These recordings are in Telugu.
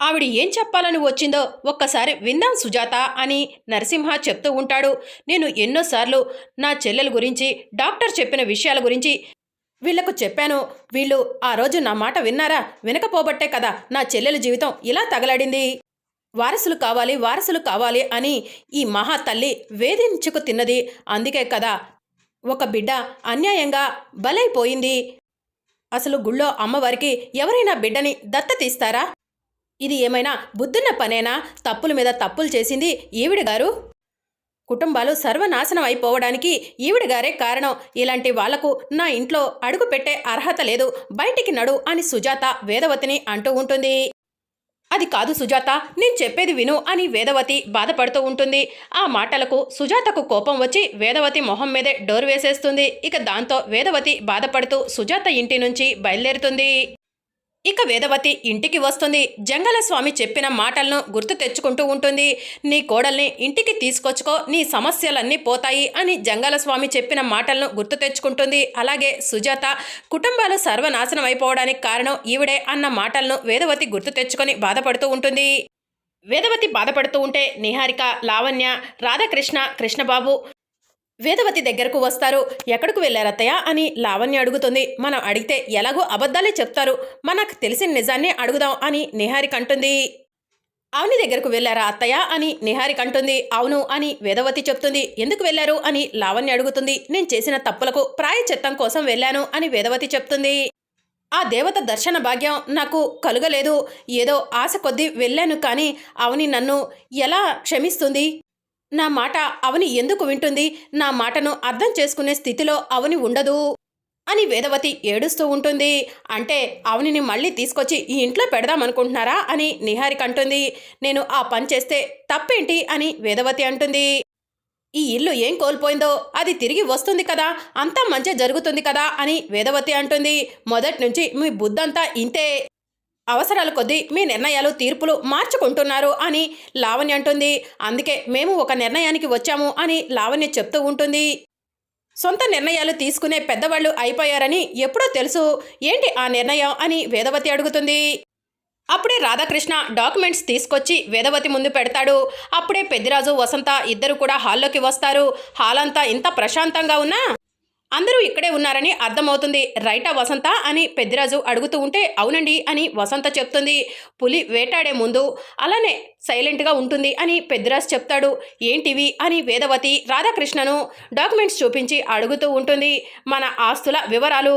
ఆవిడ ఏం చెప్పాలని వచ్చిందో ఒక్కసారి విందాం సుజాత అని నరసింహ చెప్తూ ఉంటాడు. నేను ఎన్నోసార్లు నా చెల్లెల గురించి డాక్టర్ చెప్పిన విషయాల గురించి వీళ్ళకు చెప్పాను. వీళ్ళు ఆ రోజు నా మాట విన్నారా? వినకపోబట్టే కదా నా చెల్లెల జీవితం ఇలా తగలడింది. వారసులు కావాలి వారసులు కావాలి అని ఈ మహా తల్లి వేధించుకు తిన్నది. అందుకే కదా ఒక బిడ్డ అన్యాయంగా బలైపోయింది. అసలు గుళ్ళో అమ్మవారికి ఎవరైనా బిడ్డని దత్త తీస్తారా ఇది ఏమైనా బుద్ధున్న పనేనా? తప్పుల మీద తప్పులు చేసింది ఈవిడ గారు? కుటుంబాలు సర్వనాశనం అయిపోవడానికి ఈవిడ గారే కారణం. ఇలాంటి వాళ్ళకు నా ఇంట్లో అడుగు పెట్టే అర్హత లేదు. బయటికి నడు అని సుజాత వేదవతిని అంటూ ఉంటుంది. అది కాదు సుజాత నేను చెప్పేది విను అని వేదవతి బాధపడుతూ ఉంటుంది. ఆ మాటలకు సుజాతకు కోపం వచ్చి వేదవతి మొహం మీదే డోర్ వేసేస్తుంది. ఇక దాంతో వేదవతి బాధపడుతూ సుజాత ఇంటి నుంచి బయలుదేరుతుంది. ఇక వేదవతి ఇంటికి వస్తుంది. జంగల స్వామి చెప్పిన మాటలను గుర్తు తెచ్చుకుంటూ ఉంటుంది. నీ కోడల్ని ఇంటికి తీసుకొచ్చుకో నీ సమస్యలన్నీ పోతాయి అని జంగల స్వామి చెప్పిన మాటలను గుర్తు తెచ్చుకుంటుంది. అలాగే సుజాత కుటుంబాలు సర్వనాశనం అయిపోవడానికి కారణం ఈవిడే అన్న మాటలను వేదవతి గుర్తు తెచ్చుకొని బాధపడుతూ ఉంటుంది. వేదవతి బాధపడుతూ ఉంటే నిహారిక లావణ్య రాధాకృష్ణ కృష్ణబాబు వేదవతి దగ్గరకు వస్తారు. ఎక్కడికి వెళ్ళారత్తయ్య అని లావణ్య అడుగుతుంది. మనం అడిగితే ఎలాగో అబద్ధాలే చెప్తారు. మనకు తెలిసిన నిజాన్ని అడుగుదాం అని నిహారిక అంటుంది. అవని దగ్గరకు వెళ్ళారా అత్తయ్య? అని నిహారిక అంటుంది. అవును అని వేదవతి చెప్తుంది. ఎందుకు వెళ్ళారు? అని లావణ్య అడుగుతుంది. నేను చేసిన తప్పులకు ప్రాయచిత్తం కోసం వెళ్ళాను అని వేదవతి చెప్తుంది. ఆ దేవత దర్శన భాగ్యం నాకు కలుగలేదు. ఏదో ఆశ కొద్దీ వెళ్ళాను కానీ అవని నన్ను ఎలా క్షమిస్తుంది? నా మాట అవని ఎందుకు వింటుంది? నా మాటను అర్థం చేసుకునే స్థితిలో అవని ఉండదు అని వేదవతి ఏడుస్తూ ఉంటుంది. అంటే అవనిని మళ్ళీ తీసుకొచ్చి ఈ ఇంట్లో పెడదామనుకుంటున్నారా అని నిహారిక అంటుంది నేను ఆ పని చేస్తే తప్పేంటి అని వేదవతి అంటుంది. ఈ ఇల్లు ఏం కోల్పోయిందో? అది తిరిగి వస్తుంది కదా? అంతా మంచి జరుగుతుంది కదా? అని వేదవతి అంటుంది. మొదటి నుంచి మీ బుద్ధంతా ఇంతే. అవసరాల కొద్దీ మీ నిర్ణయాలు తీర్పులు మార్చుకుంటున్నారు అని లావణ్య అంటుంది. అందుకే మేము ఒక నిర్ణయానికి వచ్చాము అని లావణ్య చెప్తూ ఉంటుంది. సొంత నిర్ణయాలు తీసుకునే పెద్దవాళ్ళు అయిపోయారని ఎప్పుడో తెలుసు. ఏంటి ఆ నిర్ణయం అని వేదవతి అడుగుతుంది. అప్పుడే రాధాకృష్ణ డాక్యుమెంట్స్ తీసుకొచ్చి వేదవతి ముందు పెడతాడు. అప్పుడే పెద్దిరాజు వసంత ఇద్దరు కూడా హాల్లోకి వస్తారు. హాల్ అంతా ఇంత ప్రశాంతంగా ఉన్నా అందరూ ఇక్కడే ఉన్నారని అర్థమవుతుంది. రైటా వసంత అని పెద్దిరాజు అడుగుతూ ఉంటే అవునండి అని వసంత చెప్తుంది. పులి వేటాడే ముందు అలానే సైలెంట్గా ఉంటుంది అని పెద్దిరాజు చెప్తాడు. ఏంటివి? అని వేదవతి రాధాకృష్ణను డాక్యుమెంట్స్ చూపించి అడుగుతూ ఉంటుంది. మన ఆస్తుల వివరాలు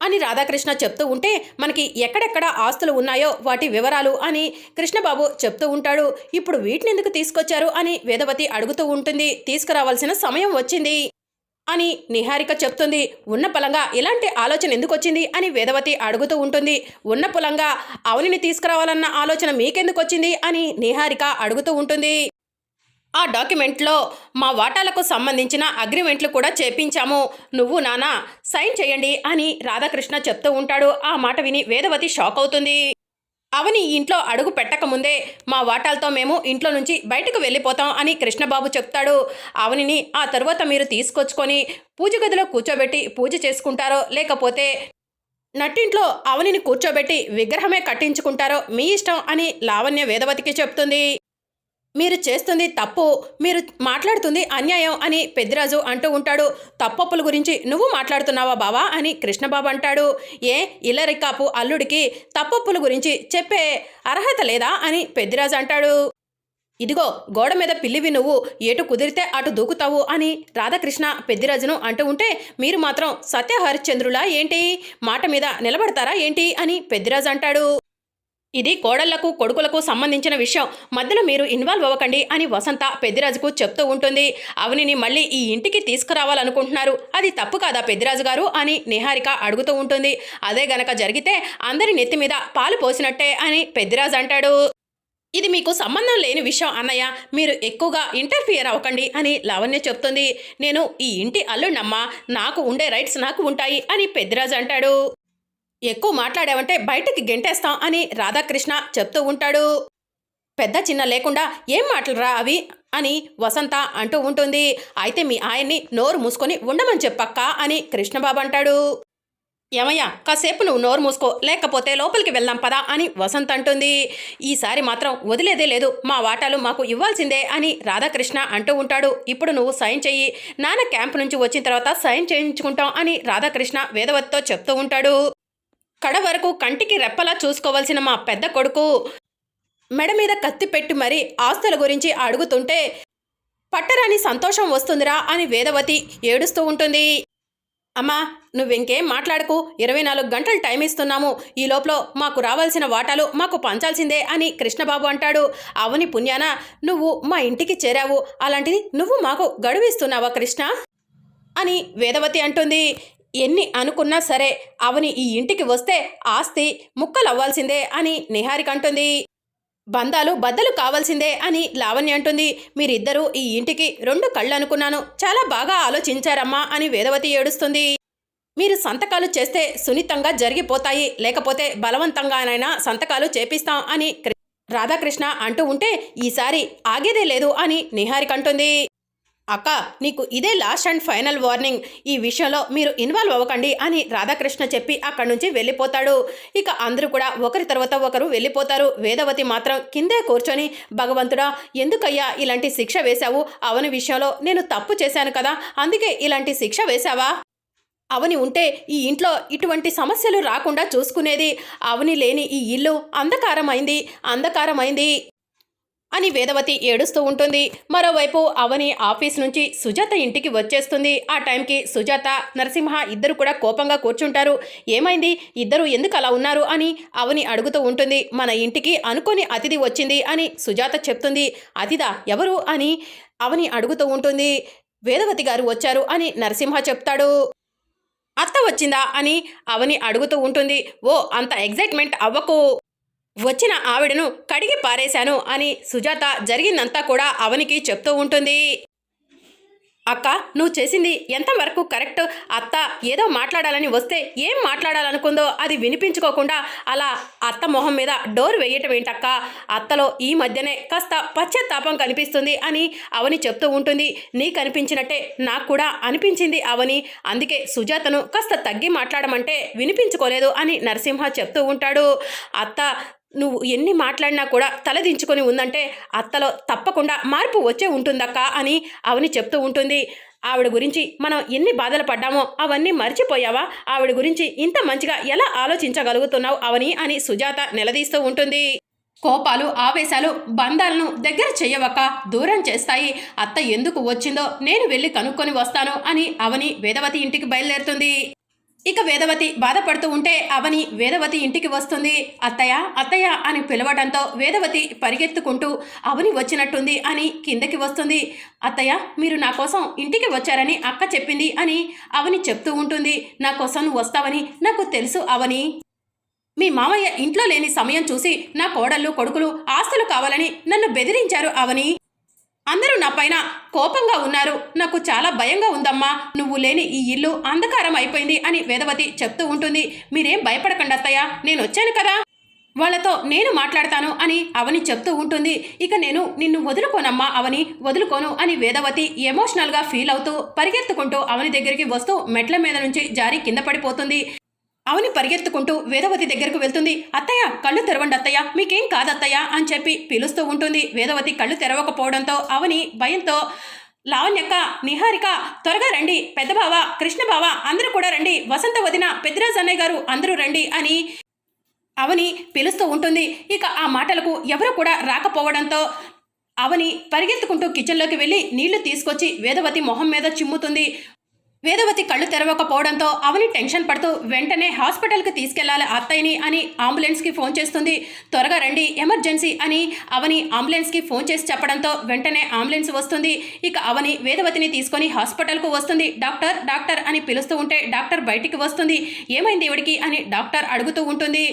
అని రాధాకృష్ణ చెప్తూ ఉంటే మనకి ఎక్కడెక్కడ ఆస్తులు ఉన్నాయో వాటి వివరాలు అని కృష్ణబాబు చెప్తూ ఉంటాడు. ఇప్పుడు వీటిని ఎందుకు తీసుకొచ్చారు అని వేదవతి అడుగుతూ ఉంటుంది. తీసుకురావాల్సిన సమయం వచ్చింది. అని నిహారిక చెప్తుంది. ఉన్న పలంగా ఇలాంటి ఆలోచన ఎందుకు వచ్చింది అని వేదవతి అడుగుతూ ఉంటుంది. ఉన్న పొలంగా అవనిని తీసుకురావాలన్న ఆలోచన మీకెందుకు వచ్చింది అని నిహారిక అడుగుతూ ఉంటుంది. ఆ డాక్యుమెంట్లో మా వాటాలకు సంబంధించిన అగ్రిమెంట్లు కూడా చేపించాము. నువ్వు నానా సైన్ చేయండి అని రాధాకృష్ణ చెప్తూ ఉంటాడు. ఆ మాట విని వేదవతి షాక్ అవుతుంది. అవని ఇంట్లో అడుగు పెట్టకముందే మా వాటాలతో మేము ఇంట్లో నుంచి బయటకు వెళ్ళిపోతాం అని కృష్ణబాబు చెప్తాడు. అవనిని ఆ తర్వాత మీరు తీసుకొచ్చుకొని పూజ గదిలో కూర్చోబెట్టి పూజ చేసుకుంటారో లేకపోతే నట్టింట్లో అవనిని కూర్చోబెట్టి విగ్రహమే కట్టించుకుంటారో మీ ఇష్టం అని లావణ్య వేదవతికి చెప్తుంది. మీరు చేస్తుంది తప్పు మీరు మాట్లాడుతుంది అన్యాయం అని పెద్దిరాజు అంటూ ఉంటాడు. తప్పప్పుల గురించి నువ్వు మాట్లాడుతున్నావా బావా అని కృష్ణబాబు అంటాడు. ఏ ఇల్లరికాపు అల్లుడికి తప్పప్పుల గురించి చెప్పే అర్హత లేదా అని పెద్దిరాజు అంటాడు. ఇదిగో గోడ మీద పిల్లివి నువ్వు ఎటు కుదిరితే అటు దూకుతావు అని రాధాకృష్ణ పెద్దిరాజును అంటూ ఉంటే మీరు మాత్రం సత్య హరిశ్చంద్రులా ఏంటి? మాట మీద నిలబడతారా ఏంటి? అని పెద్దిరాజు అంటాడు. ఇది కోడళ్ళకు కొడుకులకు సంబంధించిన విషయం. మధ్యలో మీరు ఇన్వాల్వ్ అవ్వకండి అని వసంత పెద్దిరాజుకు చెప్తూ ఉంటుంది. అవనిని మళ్ళీ ఈ ఇంటికి తీసుకురావాలనుకుంటున్నారు. అది తప్పు కాదా పెద్దిరాజు గారు అని నిహారిక అడుగుతూ ఉంటుంది. అదే గనక జరిగితే అందరి నెత్తి మీద పాలు పోసినట్టే అని పెద్దిరాజు అంటాడు. ఇది మీకు సంబంధం లేని విషయం అన్నయ్య. మీరు ఎక్కువగా ఇంటర్ఫియర్ అవ్వకండి అని లావణ్య చెప్తుంది. నేను ఈ ఇంటి అల్లుండమ్మా నాకు ఉండే రైట్స్ నాకు ఉంటాయి అని పెద్దిరాజు అంటాడు. ఎక్కువ మాట్లాడావంటే బయటకి గెంటేస్తాం అని రాధాకృష్ణ చెప్తూ ఉంటాడు. పెద్ద చిన్న లేకుండా ఏం మాటలురా అవి? అని వసంత అంటూ ఉంటుంది. అయితే మీ ఆయన్ని నోరు మూసుకొని ఉండమని చెప్పక్క అని కృష్ణబాబు అంటాడు. ఏమయ్యా కాసేపు నువ్వు నోరు మూసుకో లేకపోతే లోపలికి వెళ్దాం పదా అని వసంత్ అంటుంది. ఈసారి మాత్రం వదిలేదే లేదు మా వాటాలు మాకు ఇవ్వాల్సిందే అని రాధాకృష్ణ అంటూ ఉంటాడు. ఇప్పుడు నువ్వు సైన్ చెయ్యి నాన్న క్యాంప్ నుంచి వచ్చిన తర్వాత సైన్ చేయించుకుంటాం అని రాధాకృష్ణ వేదవతితో చెప్తూ ఉంటాడు. కడ వరకు కంటికి రెప్పలా చూసుకోవాల్సిన మా పెద్ద కొడుకు. మెడ మీద కత్తి పెట్టి మరీ ఆస్తుల గురించి అడుగుతుంటే పట్టరాని సంతోషం వస్తుందిరా అని వేదవతి ఏడుస్తూ ఉంటుంది. అమ్మా నువ్వింకేం మాట్లాడకు. ఇరవై నాలుగు గంటలు టైం ఇస్తున్నాము. ఈ లోపల మాకు రావాల్సిన వాటాలు మాకు పంచాల్సిందే అని కృష్ణబాబు అంటాడు. అవని పుణ్యాన నువ్వు మా ఇంటికి చేరావు. అలాంటిది నువ్వు మాకు గడువిస్తున్నావా కృష్ణ? అని వేదవతి అంటుంది. ఎన్ని అనుకున్నా సరే అవని ఈ ఇంటికి వస్తే ఆస్తి ముక్కలవ్వాల్సిందే అని నిహారిక అంటుంది. బంధాలు బద్దలు కావాల్సిందే అని లావణ్య అంటుంది. మీరిద్దరూ ఈ ఇంటికి రెండు కళ్ళు అనుకున్నాను. చాలా బాగా ఆలోచించారమ్మా అని వేదవతి ఏడుస్తుంది. మీరు సంతకాలు చేస్తే సున్నితంగా జరిగిపోతాయి. లేకపోతే బలవంతంగానైనా సంతకాలు చేపిస్తాం అని రాధాకృష్ణ అంటూ ఉంటే ఈసారి ఆగేదే లేదు అని నిహారిక అంటుంది. అక్క నీకు ఇదే లాస్ట్ అండ్ ఫైనల్ వార్నింగ్. ఈ విషయంలో మీరు ఇన్వాల్వ్ అవ్వకండి అని రాధాకృష్ణ చెప్పి అక్కడి నుంచి వెళ్ళిపోతాడు. ఇక అందరూ కూడా ఒకరి తర్వాత ఒకరు వెళ్ళిపోతారు. వేదవతి మాత్రం కిందే కూర్చొని భగవంతుడా ఎందుకయ్యా ఇలాంటి శిక్ష వేశావు? అవని విషయంలో నేను తప్పు చేశాను కదా అందుకే ఇలాంటి శిక్ష వేశావా? అవని ఉంటే ఈ ఇంట్లో ఇటువంటి సమస్యలు రాకుండా చూసుకునేది. అవని లేని ఈ ఇల్లు అంధకారమైంది. అంధకారమైంది. అని వేదవతి ఏడుస్తూ ఉంటుంది. మరోవైపు అవని ఆఫీస్ నుంచి సుజాత ఇంటికి వచ్చేస్తుంది. ఆ టైంకి సుజాత నరసింహ ఇద్దరు కూడా కోపంగా కూర్చుంటారు. ఏమైంది? ఇద్దరు ఎందుకు అలా ఉన్నారు అని అవని అడుగుతూ ఉంటుంది. మన ఇంటికి అనుకోని అతిథి వచ్చింది అని సుజాత చెప్తుంది. అతిథా ఎవరు? అని అవని అడుగుతూ ఉంటుంది. వేదవతి గారు వచ్చారు అని నరసింహ చెప్తాడు. అత్త వచ్చిందా? అని అవని అడుగుతూ ఉంటుంది. ఓ అంత ఎగ్జైట్మెంట్ అవ్వకు. వచ్చిన ఆవిడను కడిగి పారేశాను అని సుజాత జరిగిందంతా కూడా అవనికి చెప్తూ ఉంటుంది. అక్క నువ్వు చేసింది ఎంతవరకు కరెక్ట్? అత్త ఏదో మాట్లాడాలని వస్తే ఏం మాట్లాడాలనుకుందో అది వినిపించుకోకుండా అలా అత్త మొహం మీద డోర్ వేయటం ఏంటక్క? అత్తలో ఈ మధ్యనే కాస్త పశ్చాత్తాపం కనిపిస్తుంది అని అవని చెప్తూ ఉంటుంది. నీకు అనిపించినట్టే నాకు కూడా అనిపించింది అవని. అందుకే సుజాతను కాస్త తగ్గి మాట్లాడమంటే వినిపించుకోలేదు అని నరసింహ చెప్తూ ఉంటాడు. అత్త నువ్వు ఎన్ని మాట్లాడినా కూడా తలదించుకొని ఉందంటే అత్తలో తప్పకుండా మార్పు వచ్చే ఉంటుందక్క అని అవని చెప్తూ ఉంటుంది. ఆవిడ గురించి మనం ఎన్ని బాధలు పడ్డామో అవన్నీ మర్చిపోయావా? ఆవిడ గురించి ఇంత మంచిగా ఎలా ఆలోచించగలుగుతున్నావు అవని అని సుజాత నిలదీస్తూ ఉంటుంది. కోపాలు ఆవేశాలు బంధాలను దగ్గర చేయవక దూరం చేస్తాయి. అత్త ఎందుకు వచ్చిందో నేను వెళ్ళి కనుక్కొని వస్తాను అని అవని వేదవతి ఇంటికి బయలుదేరుతుంది. ఇక వేదవతి బాధపడుతూ ఉంటే అవని వేదవతి ఇంటికి వస్తుంది. అత్తయ్య అత్తయ్య అని పిలవడంతో వేదవతి పరిగెత్తుకుంటూ అవని వచ్చినట్టుంది అని కిందకి వస్తుంది. అత్తయ్య మీరు నా కోసం ఇంటికి వచ్చారని అక్క చెప్పింది అని అవని చెప్తూ ఉంటుంది. నా కోసం నువ్వు వస్తావని నాకు తెలుసు అవని. మీ మామయ్య ఇంట్లో లేని సమయం చూసి నా కోడళ్ళు కొడుకులు ఆస్తులు కావాలని నన్ను బెదిరించారు అవని. అందరూ నా పైన కోపంగా ఉన్నారు. నాకు చాలా భయంగా ఉందమ్మా. నువ్వు లేని ఈ ఇల్లు అంధకారం అయిపోయింది అని వేదవతి చెప్తూ ఉంటుంది. మీరేం భయపడకండి అత్తయ్య. నేను వచ్చాను కదా. వాళ్ళతో నేను మాట్లాడతాను అని అవని చెప్తూ ఉంటుంది. ఇక నేను నిన్ను వదులుకోనమ్మా అవని. వదులుకోను అని వేదవతి ఎమోషనల్గా ఫీల్ అవుతూ పరిగెత్తుకుంటూ అవని దగ్గరికి వస్తూ మెట్ల మీద నుంచి జారి కింద పడిపోతుంది. అవని పరిగెత్తుకుంటూ వేదవతి దగ్గరకు వెళ్తుంది. అత్తయ్య కళ్ళు తెరవండి అత్తయ్య మీకేం కాదత్తయ్య అని చెప్పి పిలుస్తూ ఉంటుంది. వేదవతి కళ్ళు తెరవకపోవడంతో అవని భయంతో లావణ్యక్క నిహారిక త్వరగా రండి. పెద్దబావ కృష్ణబావ అందరూ కూడా రండి. వసంత వదిన పెద్దిరాజ్ అన్నయ్య గారు అందరూ రండి అని అవని పిలుస్తూ ఉంటుంది. ఇక ఆ మాటలకు ఎవరు కూడా రాకపోవడంతో అవని పరిగెత్తుకుంటూ కిచెన్లోకి వెళ్ళి నీళ్ళు తీసుకొచ్చి వేదవతి మొహం మీద చిమ్ముతుంది. వేదవతి కళ్ళు తెరవకపోవడంతో అవని టెన్షన్ పడుతూ వెంటనే హాస్పిటల్కి తీసుకెళ్ళాలి అత్తయ్యని అని అంబులెన్స్కి ఫోన్ చేస్తుంది. త్వరగా రండి ఎమర్జెన్సీ అని అవని అంబులెన్స్కి ఫోన్ చేసి చెప్పడంతో వెంటనే అంబులెన్స్ వస్తుంది. ఇక అవని వేదవతిని తీసుకొని హాస్పిటల్కు వస్తుంది. డాక్టర్ డాక్టర్ అని పిలుస్తూ ఉంటే డాక్టర్ బయటికి వస్తుంది. ఏమైంది ఇవిడికి అని డాక్టర్ అడుగుతూ ఉంటుంది.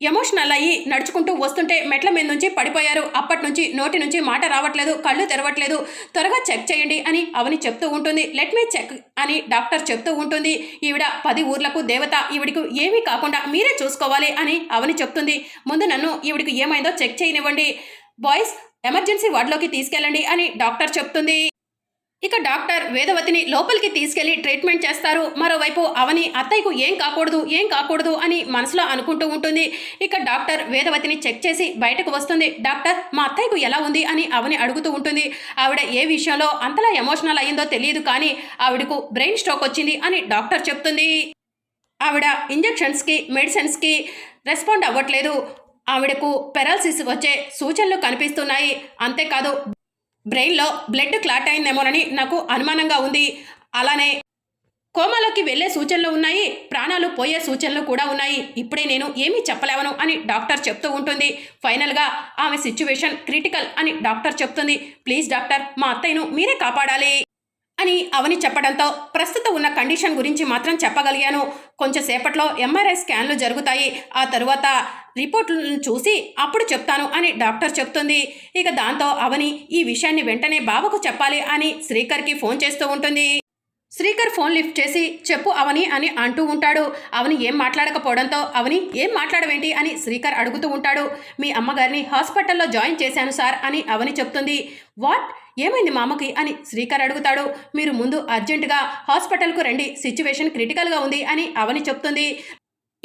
ఎమోషనల్ అయ్యి నడుచుకుంటూ వస్తుంటే మెట్ల మీద నుంచి పడిపోయారు. అప్పటి నుంచి నోటి నుంచి మాట రావట్లేదు కళ్ళు తెరవట్లేదు. త్వరగా చెక్ చేయండి అని అవని చెప్తూ ఉంటుంది. లెట్ మీ చెక్ అని డాక్టర్ చెప్తూ ఉంటుంది. ఈవిడ పది ఊర్లకు దేవత ఈవిడికి ఏమీ కాకుండా మీరే చూసుకోవాలి అని అవని చెప్తుంది. ముందు నన్ను ఈవిడికి ఏమైందో చెక్ చేయనివ్వండి. బాయ్స్ ఎమర్జెన్సీ వార్డులోకి తీసుకెళ్ళండి అని డాక్టర్ చెప్తుంది. ఇక డాక్టర్ వేదవతిని లోపలికి తీసుకెళ్ళి ట్రీట్మెంట్ చేస్తారు. మరోవైపు అవని అత్తయ్యకు ఏం కాకూడదు ఏం కాకూడదు అని మనసులో అనుకుంటూ ఉంటుంది. ఇక డాక్టర్ వేదవతిని చెక్ చేసి బయటకు వస్తుంది. డాక్టర్ మా అత్తయ్యకు ఎలా ఉంది అని అవని అడుగుతూ ఉంటుంది. ఆవిడ ఏ విషయంలో అంతలా ఎమోషనల్ అయ్యిందో తెలియదు కానీ ఆవిడకు బ్రెయిన్ స్ట్రోక్ వచ్చింది అని డాక్టర్ చెప్తుంది. ఆవిడ ఇంజెక్షన్స్కి మెడిసిన్స్కి రెస్పాండ్ అవ్వట్లేదు. ఆవిడకు పెరాలసిస్ వచ్చే సూచనలు కనిపిస్తున్నాయి. అంతేకాదు బ్రెయిన్లో బ్లడ్ క్లాట్ అయిందేమోనని నాకు అనుమానంగా ఉంది. అలానే కోమాలోకి వెళ్ళే సూచనలు ఉన్నాయి ప్రాణాలు పోయే సూచనలు కూడా ఉన్నాయి. ఇప్పుడే నేను ఏమీ చెప్పలేవను అని డాక్టర్ చెప్తూ ఉంటుంది. ఫైనల్గా ఆమె సిచ్యువేషన్ క్రిటికల్ అని డాక్టర్ చెప్తుంది. ప్లీజ్ డాక్టర్ మా అత్తయ్యను మీరే కాపాడాలి. అని అవని చెప్పడంతో ప్రస్తుతం ఉన్న కండిషన్ గురించి మాత్రం చెప్పగలిగాను. కొంచెం సేపట్లో ఎంఆర్ఐ స్కాన్లు జరుగుతాయి. ఆ తరువాత రిపోర్ట్లను చూసి అప్పుడు చెప్తాను అని డాక్టర్ చెప్తుంది. ఇక దాంతో అవని ఈ విషయాన్ని వెంటనే బావకు చెప్పాలి అని శ్రీకర్కి ఫోన్ చేస్తూ ఉంటుంది. శ్రీకర్ ఫోన్ లిఫ్ట్ చేసి చెప్పు అవని అని అంటూ ఉంటాడు. అవని ఏం మాట్లాడకపోవడంతో అవని ఏం మాట్లాడవేంటి అని శ్రీకర్ అడుగుతూ ఉంటాడు. మీ అమ్మగారిని హాస్పిటల్లో జాయిన్ చేశాను సార్ అని అవని చెప్తుంది. వాట్? ఏమైంది మామకి? అని శ్రీకర్ అడుగుతాడు. మీరు ముందు అర్జెంటుగా హాస్పిటల్కు రండి. సిచ్యువేషన్ క్రిటికల్గా ఉంది అని అవని చెప్తుంది.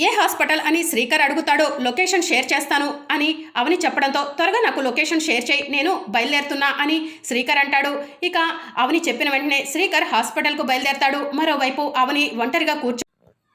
ఏ హాస్పిటల్ అని శ్రీకర్ అడుగుతాడో లొకేషన్ షేర్ చేస్తాను అని అవని చెప్పడంతో త్వరగా నాకు లొకేషన్ షేర్ చేయి నేను బయలుదేరుతున్నా అని శ్రీకర్ అంటాడు. ఇక అవని చెప్పిన వెంటనే శ్రీకర్ హాస్పిటల్కు బయలుదేరతాడు. మరోవైపు అవని ఒంటరిగా కూర్చో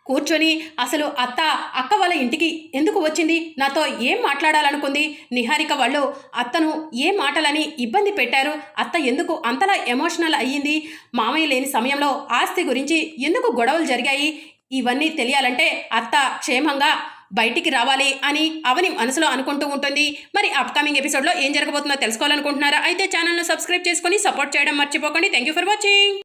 కూర్చొని అసలు అత్త అక్క వాళ్ళ ఇంటికి ఎందుకు వచ్చింది? నాతో ఏం మాట్లాడాలనుకుంది? నిహారిక వాళ్ళు అత్తను ఏ మాటలని ఇబ్బంది పెట్టారు? అత్త ఎందుకు అంతలా ఎమోషనల్ అయ్యింది? మామయ్య లేని సమయంలో ఆస్తి గురించి ఎందుకు గొడవలు జరిగాయి? ఇవన్నీ తెలియాలంటే అత్త క్షేమంగా బయటికి రావాలి అని అవని మనసులో అనుకుంటూ ఉంటుంది. మరి అప్కమింగ్ ఎపిసోడ్లో ఏం జరగబోతుందో తెలుసుకోవాలనుకుంటున్నారా? అయితే ఛానల్ను సబ్స్క్రైబ్ చేసుకొని సపోర్ట్ చేయడం మర్చిపోకండి. Thank you for watching